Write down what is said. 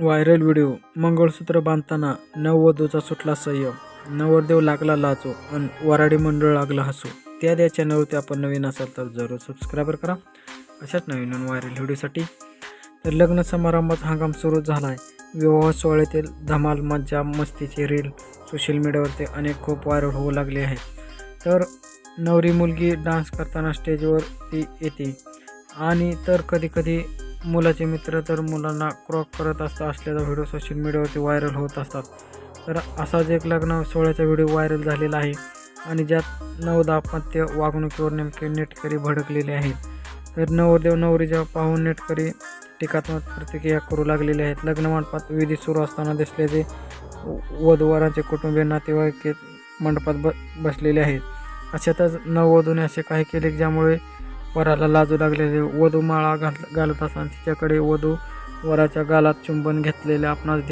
Viral video मंगळसूत्र बांधताना नववधूचा सुटला संयम. नवरदेव लागला लाचो आणि वराडी मंडळ लागला हसू. त्या त्या चॅनलवरती आपण नवीन असाल तर जरूर सबस्क्राईबर करा. अशाच नवीन नवीन व्हायरल व्हिडिओसाठी. तर लग्न समारंभात हंगाम सुरू झाला आहे विवाह सोहळ्यातील धमाल मज्जा मस्तीचे रील सोशल मीडियावरती अनेक खूप व्हायरल होऊ लागले आहेत. तर नवरी मुलगी डान्स करताना स्टेजवर ती येते. आणि तर कधीकधी मुलाचे मित्र तर मुलांना क्रॉक करत असता असल्याचा व्हिडिओ सोशल मीडियावरती व्हायरल होत असतात. तर असाच एक लग्न सोहळ्याचा व्हिडिओ व्हायरल झालेला आहे आणि ज्यात नवदापत्य वागणुकीवर नेमके नेटकरी भडकलेले आहेत. तर नवरदेव नवरीच्या पाहून नेटकरी टीकात्मक प्रतिक्रिया करू लागलेले आहेत. लग्न मंडपात विधी सुरू असताना दिसल्याचे वधूवरांचे कुटुंबीय नातेवाईक मंडपात ब बसलेले आहेत. अशातच नववधूने असे काही केले ज्यामुळे वराला लाजू लागलेले वधू माळा घाल घालत असताना तिच्याकडे वधू वराच्या गालात चुंबन घेतलेले आपणास